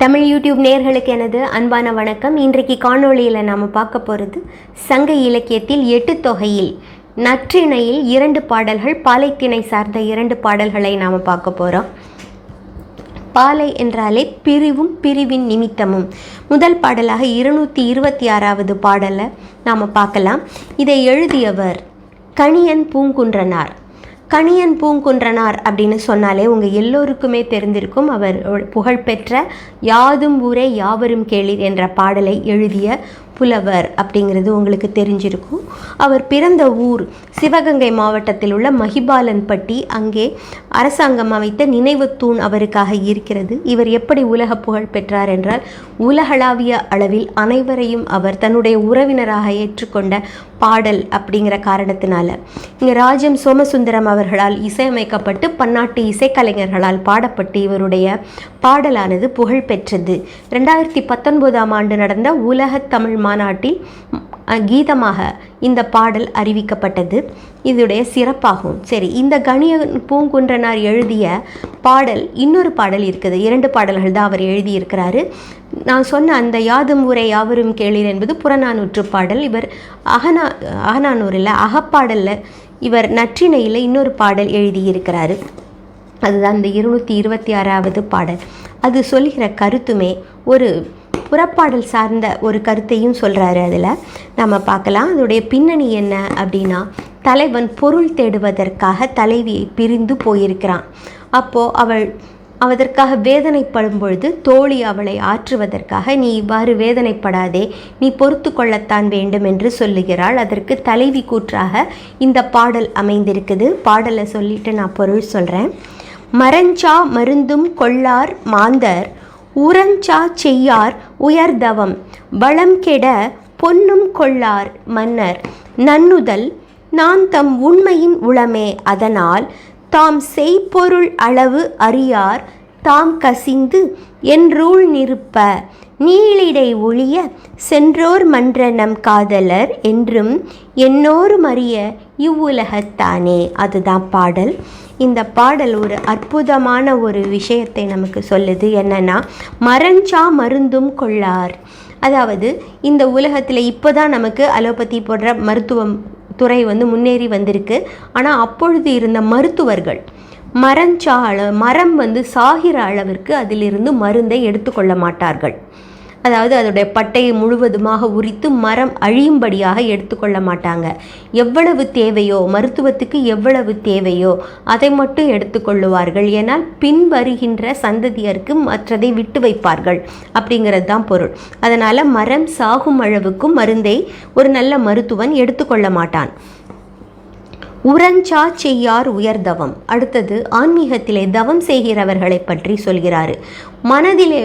Tamil YouTube நேர்களுக்கு எனது அன்பான வணக்கம். இன்றைக்கு காணொளியில் நாம் பார்க்க போகிறது சங்க இலக்கியத்தில் எட்டு தொகையில் நற்றிணையில் இரண்டு பாடல்கள் பாலைத்திணை சார்ந்த இரண்டு பாடல்களை நாம் பார்க்க போகிறோம் பாலை என்றாலே பிரிவும் பிரிவின் நிமித்தமும். முதல் பாடலாக இருநூற்றி இருபத்தி ஆறாவது பாடலை நாம் பார்க்கலாம். இதை எழுதியவர் கணியன் பூங்குன்றனார். கணியன் பூங்குன்றனார் அப்படின்னு சொன்னாலே உங்கள் எல்லோருக்குமே தெரிந்திருக்கும். அவர் புகழ்பெற்ற யாதும் ஊரே யாவரும் கேளீர் என்ற பாடலை எழுதிய புலவர் அப்படிங்கிறது உங்களுக்கு தெரிஞ்சிருக்கும். அவர் பிறந்த ஊர் சிவகங்கை மாவட்டத்தில் உள்ள மகிபாலன்பட்டி. அங்கே அரசாங்கம் அமைத்த நினைவு தூண் அவருக்காக இருக்கிறது. இவர் எப்படி உலக புகழ் பெற்றார் என்றால் உலகளாவிய அளவில் அனைவரையும் அவர் தன்னுடைய உறவினராக ஏற்றுக்கொண்ட பாடல் அப்படிங்கிற காரணத்தினால. இங்கே ராஜம் சோமசுந்தரம் அவர்களால் இசையமைக்கப்பட்டு பன்னாட்டு இசைக்கலைஞர்களால் பாடப்பட்டு இவருடைய பாடலானது புகழ் பெற்றது. ரெண்டாயிரத்தி பத்தொன்பதாம் ஆண்டு நடந்த உலக தமிழ் மாநாட்டில் கீதமாக இந்த பாடல் அறிவிக்கப்பட்டது. இதுடைய சிறப்பாகும். சரி இந்த கணிய பூங்குன்றனார் எழுதிய பாடல் இன்னொரு பாடல் இருக்குது. இரண்டு பாடல்கள் தான் அவர் எழுதியிருக்கிறாரு. நான் சொன்ன அந்த யாதும் ஊரை யாவரும் கேளீர் என்பது புறநானூற்று பாடல். இவர் அகநா அகநானூரில் அகப்பாடலில் இவர் நற்றிணையில் இன்னொரு பாடல் எழுதியிருக்கிறாரு. அதுதான் இந்த இருநூற்றி இருபத்தி ஆறாவது பாடல். அது சொல்கிற கருத்துமே ஒரு புறப்பாடல் சார்ந்த ஒரு கருத்தையும் சொல்கிறாரு அதில். நம்ம பார்க்கலாம். அதோடைய பின்னணி என்ன அப்படின்னா தலைவன் பொருள் தேடுவதற்காக தலைவியை பிரிந்து போயிருக்கிறான். அப்போது அவள் அதற்காக வேதனைப்படும் பொழுது தோழி அவளை ஆற்றுவதற்காக நீ இவ்வாறு வேதனைப்படாதே நீ பொறுத்து கொள்ளத்தான் வேண்டும் என்று சொல்லுகிறாள். அதற்கு தலைவி கூற்றாக இந்த பாடல் அமைந்திருக்குது. பாடலை சொல்லிட்டு நான் பொருள் சொல்கிறேன் மரஞ்சா மருந்தும் கொள்ளார் மாந்தர் உரஞ்சா செய்யார் உயர்தவம் வளம் கெட பொன்னும் கொள்ளார் மன்னர். நன்னுதல் நான் தம் உண்மையின் உளமே அதனால் தாம் செய்பொருள் அளவு அறியார் தாம் கசிந்து என்றூள் நிற்ப நீளிடை ஒழிய சென்றோர் மன்ற நம் காதலர் என்றும் என்னோரும் அறிய இவ்வுலகத்தானே. அதுதான் பாடல். இந்த பாடல் ஒரு அற்புதமான ஒரு விஷயத்தை நமக்கு சொல்லுது. என்னன்னா மரஞ்சா மருந்தும் கொள்ளார். அதாவது இந்த உலகத்தில் இப்போ தான் நமக்கு அலோபதி போன்ற மருத்துவம் துறை வந்து முன்னேறி வந்திருக்கு. ஆனால் அப்பொழுது இருந்த மருத்துவர்கள் மரம் சா மரம் வந்து சாகிற அளவிற்கு அதிலிருந்து மருந்தை எடுத்துக்கொள்ள மாட்டார்கள். அதாவது அதோடைய பட்டையை முழுவதுமாக உரித்து மரம் அழியும்படியாக எடுத்துக்கொள்ள மாட்டாங்க. எவ்வளவு தேவையோ மருத்துவத்துக்கு எவ்வளவு தேவையோ அதை மட்டும் எடுத்துக்கொள்ளுவார்கள். ஏனால் பின் வருகின்ற சந்ததியருக்கு மற்றதை விட்டு வைப்பார்கள் அப்படிங்கிறது தான் பொருள். அதனால் மரம் சாகும் அளவுக்கும் மருந்தை ஒரு நல்ல மருத்துவன் எடுத்துக்கொள்ள மாட்டான். உரஞ்சா செய்யார் உயர் தவம். அடுத்தது ஆன்மீகத்திலே தவம் செய்கிறவர்களை பற்றி சொல்கிறாரு. மனதிலே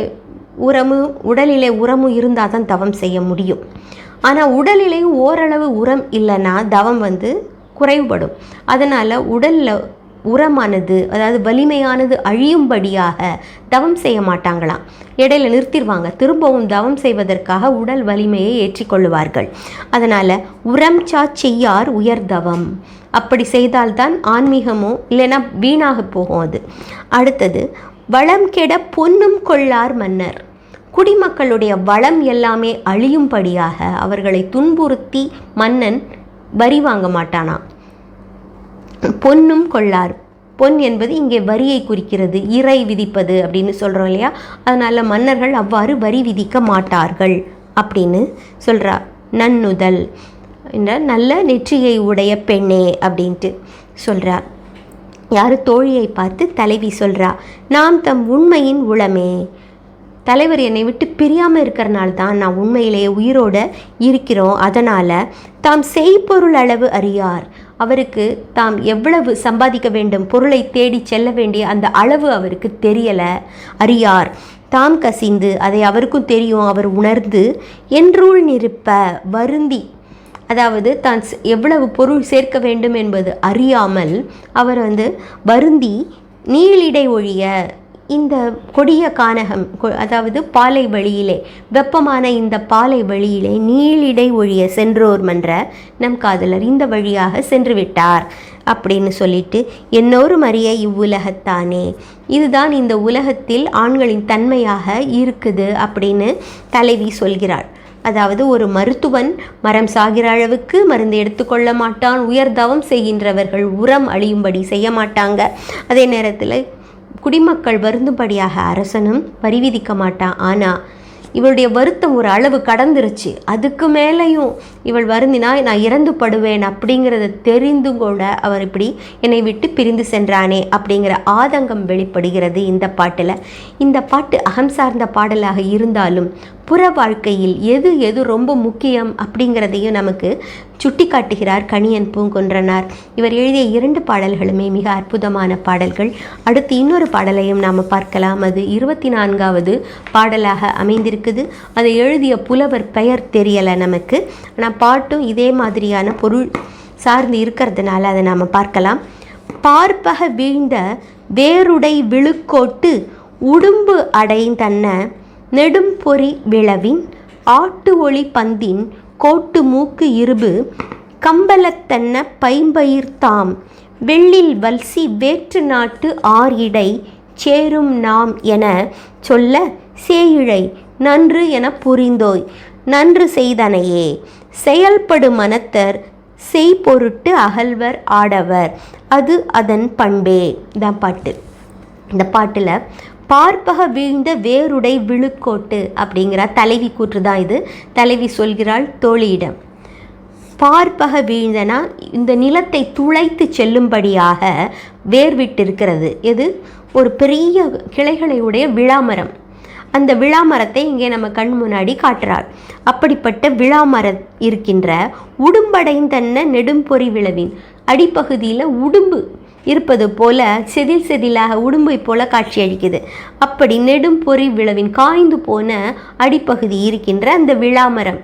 உரமு உடலிலே உரமு இருந்தால் தான் தவம் செய்ய முடியும். ஆனால் உடலிலேயும் ஓரளவு உரம் இல்லைன்னா தவம் வந்து குறைவுபடும். அதனால் உடலில் உரமானது அதாவது வலிமையானது அழியும்படியாக தவம் செய்ய மாட்டாங்களாம். இடையில நிறுத்திடுவாங்க திரும்பவும் தவம் செய்வதற்காக உடல் வலிமையை ஏற்றிக்கொள்ளுவார்கள் அதனால் உரம் சா செய்யார் உயர் தவம். அப்படி செய்தால்தான் ஆன்மீகமோ இல்லைன்னா வீணாக போகும் அது. அடுத்தது வளம் கெட பொன்னும் கொள்ளார் மன்னர். குடிமக்களுடைய வளம் எல்லாமே அழியும்படியாக அவர்களை துன்புறுத்தி மன்னன் வரி வாங்க மாட்டானா பொன்னும் கொள்ளார். பொன் என்பது இங்கே வரியை குறிக்கிறது இறை விதிப்பது அப்படின்னு சொல்கிறோம் இல்லையா? அதனால் மன்னர்கள் அவ்வாறு வரி விதிக்க மாட்டார்கள் அப்படின்னு சொல்கிறா நன்னுதல். என்ற நல்ல நெற்றியை உடைய பெண்ணே அப்படின்ட்டு சொல்கிறார் யார் தோழியை பார்த்து தலைவி சொல்கிறா நாம் தம் உண்மையின் உளமே. தலைவர் என்னை விட்டு பிரியாமல் இருக்கிறனால தான் நான் உண்மையிலேயே உயிரோட இருக்கிறோம். அதனால் தாம் செய்பொருள் அளவு அறியார். அவருக்கு தாம் எவ்வளவு சம்பாதிக்க வேண்டும் பொருளை தேடி செல்ல வேண்டிய அந்த அளவு அவருக்கு தெரியலை. அறியார் தாம் கசிந்து அதை அவருக்கும் தெரியும் அவர் உணர்ந்து என்றுள் நிற்ப வருந்தி அதாவது தான் எவ்வளவு பொருள் சேர்க்க வேண்டும் என்பது அறியாமல் அவர் வந்து வருந்தி நீளிடை ஒழிய இந்த கொடிய கானகம் கொ- அதாவது பாலை வழியிலே வெப்பமான இந்த பாலை வழியிலே நீளிடை ஒழிய சென்றோர் மன்ற நம் காதலர் இந்த வழியாக சென்று விட்டார் அப்படின்னு சொல்லிட்டு என்னோரும் அறிய இவ்வுலகத்தானே. இதுதான் இந்த உலகத்தில் ஆண்களின் தன்மையாக இருக்குது அப்படின்னு தலைவி சொல்கிறாள். அதாவது ஒரு மருத்துவன் மரம் சாகிற அளவுக்கு மருந்து எடுத்துக்கொள்ள மாட்டான் உயர் தவம் செய்கின்றவர்கள் உரம் அழியும்படி செய்ய மாட்டாங்க. அதே நேரத்தில் குடிமக்கள் வருந்தும்படியாக அரசனும் பரிவிதிக்க மாட்டான். ஆனால் இவளுடைய வருத்தம் ஒரு அளவு கடந்துருச்சு. அதுக்கு மேலேயும் இவள் வருந்தினா நான் இறந்து படுவேன் அப்படிங்கிறத தெரிந்தும் கூட அவர் இப்படி என்னை விட்டு பிரிந்து சென்றானே அப்படிங்கிற ஆதங்கம் வெளிப்படுகிறது இந்த பாட்டில். இந்த பாட்டு அகம் சார்ந்த பாடலாக இருந்தாலும் புற வாழ்க்கையில் எது எது ரொம்ப முக்கியம் அப்படிங்கிறதையும் நமக்கு சுட்டி காட்டுகிறார் கணியன் பூங்கொன்றனார். இவர் எழுதிய இரண்டு பாடல்களுமே மிக அற்புதமான பாடல்கள். அடுத்து இன்னொரு பாடலையும் நாம் பார்க்கலாம். அது இருபத்தி நான்காவது பாடலாக அமைந்திருக்குது. அதை எழுதிய புலவர் பெயர் தெரியலை நமக்கு. ஆனால் பாட்டும் இதே மாதிரியான பொருள் சார்ந்து இருக்கிறதுனால அதை நாம் பார்க்கலாம். பார்ப்பக வீழ்ந்த வேருடை விழுக்கோட்டு உடும்பு அடைந்தன்ன நெடும்பொறி விளவின் ஆட்டு ஒளி பந்தின் கோட்டு மூக்கு இருபு கம்பலத்தன்ன பைம்பயிர்த்தாம் வெள்ளில் வல்சி வேற்று நாட்டு ஆர் இடை சேரும் நாம் என சொல்ல சேயிழை நன்று என புரிந்தோய். நன்று செய்தனையே செயல்படு மனத்தர் செய்பொருட்டு அகல்வர் ஆடவர். அது அதன் பண்பே. தான் பாட்டு. இந்த பாட்டில் பார்ப்பக வீழ்ந்த வேருடை விழுக்கோட்டு அப்படிங்கிற தலைவி கூற்று தான் இது. தலைவி சொல்கிறாள் தோழியிடம் பார்ப்பக வீழ்ந்தனா இந்த நிலத்தை துளைத்து செல்லும்படியாக வேர் விட்டிருக்கிறது. எது? ஒரு பெரிய கிளைகளை உடைய விழாமரம். அந்த விழாமரத்தை இங்கே நம்ம கண் முன்னாடி காட்டுறாள். அப்படிப்பட்ட விழாமர இருக்கின்ற உடும்படைந்தன்ன நெடும்பொறி விளவின் அடிப்பகுதியில் உடும்பு இருப்பது போல செதில் செதிலாக உடும்பை போல காட்சியளிக்குது அப்படி நெடும் பொறி விளவின் காய்ந்து போன அடிப்பகுதி இருக்கின்ற அந்த விழாமரம்.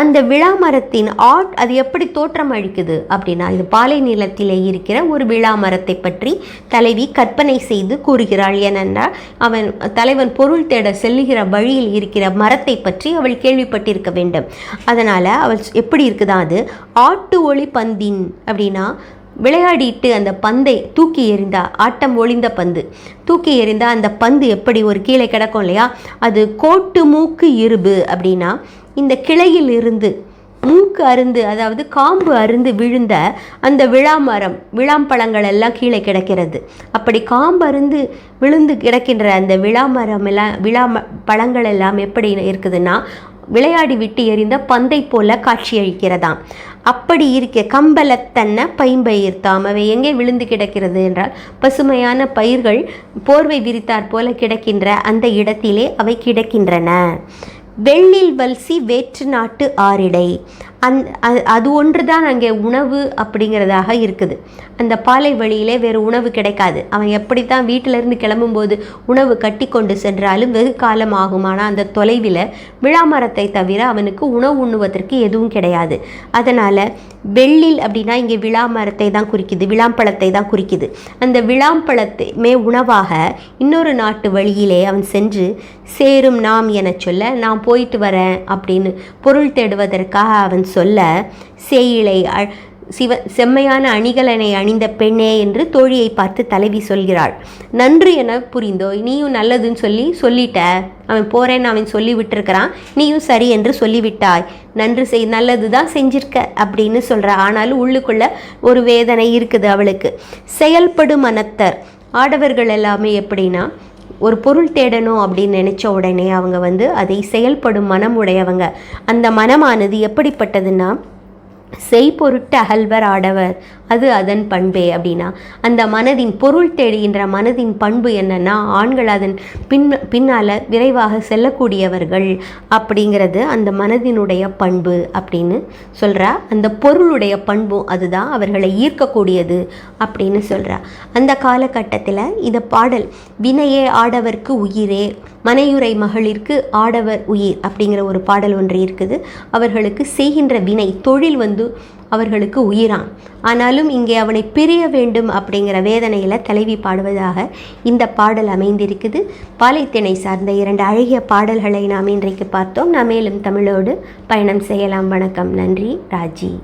அந்த விழாமரத்தின் ஆட் அது எப்படி தோற்றம் அளிக்குது அப்படின்னா இது பாலை நிலத்திலே இருக்கிற ஒரு விழாமரத்தை பற்றி தலைவி கற்பனை செய்து கூறுகிறாள். ஏனென்றால் அவன் தலைவன் பொருள் தேட செல்லுகிற வழியில் இருக்கிற மரத்தை பற்றி அவள் கேள்விப்பட்டிருக்க வேண்டும். அதனால் அவள் எப்படி இருக்குதா அது? ஆட்டு ஒளி பந்தின் அப்படின்னா விளையாடிட்டு அந்த பந்தை தூக்கி எறிந்தா ஆட்டம் ஒளிந்த பந்து. தூக்கி எறிந்தா அந்த பந்து எப்படி ஒரு கீழே கிடக்கும் இல்லையா? அது கோட்டு மூக்கு இருபு அப்படின்னா இந்த கிளையில் இருந்து மூக்கு அருந்து அதாவது காம்பு அருந்து விழுந்த அந்த விழாமரம் விழாம்பழங்கள் எல்லாம் கீழே கிடக்கிறது. அப்படி காம்பு அருந்து விழுந்து கிடக்கின்ற அந்த விழாமரம் எல்லாம் விழா பழங்கள் எல்லாம் எப்படி இருக்குதுன்னா விளையாடி விட்டு எறிந்த பந்தை போல காட்சியளிக்கிறதாம் அப்படி இருக்க கம்பலத்தன்ன பைம்பயிர்த்தாம் அவை எங்கே விழுந்து கிடக்கிறது என்றால் பசுமையான பயிர்கள் போர்வை விரித்தாற் போல கிடக்கின்ற அந்த இடத்திலே அவை கிடக்கின்றன. வெள்ளில் வல்சி வேற்று நாட்டு ஆரிடை அந் அது ஒன்று தான் அங்கே உணவு அப்படிங்கிறதாக இருக்குது. அந்த பாலை வழியிலே வேறு உணவு கிடைக்காது. அவன் எப்படி தான் வீட்டிலிருந்து கிளம்பும்போது உணவு கட்டி கொண்டு சென்றாலும் வெகு காலம் ஆகும். ஆனால் அந்த தொலைவில் விழாமரத்தை தவிர அவனுக்கு உணவு உண்ணுவதற்கு எதுவும் கிடையாது. அதனால் வெள்ளில் அப்படின்னா இங்கே விழாமரத்தை தான் குறிக்குது விழாம்பழத்தை தான் குறிக்குது. அந்த விழாம்பழத்தை மே உணவாக இன்னொரு நாட்டு வழியிலே அவன் சென்று சேரும் நாம் என சொல்ல நான் போயிட்டு வரேன் அப்படின்னு பொருள் தேடுவதற்காக அவன் சொல்ல சேயிலை அ- சிவ செம்மையான அணிகலனை அணிந்த பெண்ணே என்று தோழியை பார்த்து தலைவி சொல்கிறாள். நன்று என புரிந்தோ? நீயும் நல்லதுன்னு சொல்லி சொல்லிட்ட. அவன் போறேன்னு அவன் சொல்லி விட்டுருக்கிறான். நீயும் சரி என்று சொல்லிவிட்டாய் நன்று செய் நல்லது தான் செஞ்சிருக்க அப்படின்னு சொல்கிற ஆனாலும் உள்ளுக்குள்ள ஒரு வேதனை இருக்குது அவளுக்கு. செயல்படும் மனத்தர். ஆடவர்கள் எல்லாமே எப்படின்னா ஒரு பொருள் தேடணும் அப்படின்னு நினச்ச உடனே அவங்க வந்து அதை செயல்படும் மனம் உடையவங்க அந்த மனமானது எப்படிப்பட்டதுன்னா செய்பொருட்டு அகல்வர் ஆடவர். அது அதன் பண்பே அப்படின்னா. அந்த மனதின் பொருள் தேடுகின்ற மனதின் பண்பு என்னன்னா ஆண்கள் அதன் பின் பின்னால் விரைவாக செல்லக்கூடியவர்கள் அப்படிங்கிறது அந்த மனதினுடைய பண்பு அப்படின்னு சொல்கிறா அந்த பொருளுடைய பண்பும் அதுதான் அவர்களை ஈர்க்கக்கூடியது அப்படின்னு சொல்கிறா அந்த காலகட்டத்தில் இந்த பாடல் வினையே ஆடவர்க்கு உயிரே மனையுறை மகளிர்க்கு ஆடவர் உயிர் அப்படிங்கிற ஒரு பாடல் ஒன்று இருக்குது. அவர்களுக்கு செய்கின்ற வினை தொழில் வந்து அவர்களுக்கு உயிரான் ஆனாலும் இங்கே அவனை பிரிய வேண்டும் அப்படிங்கிற வேதனையில் தலைவி பாடுவதாக இந்த பாடல் அமைந்திருக்குது. பாலைத்திணை சார்ந்த இரண்டு அழகிய பாடல்களை நாம் இன்றைக்கு பார்த்தோம். நாம் மேலும் தமிழோடு பயணம் செய்யலாம். வணக்கம். நன்றி. ராஜி.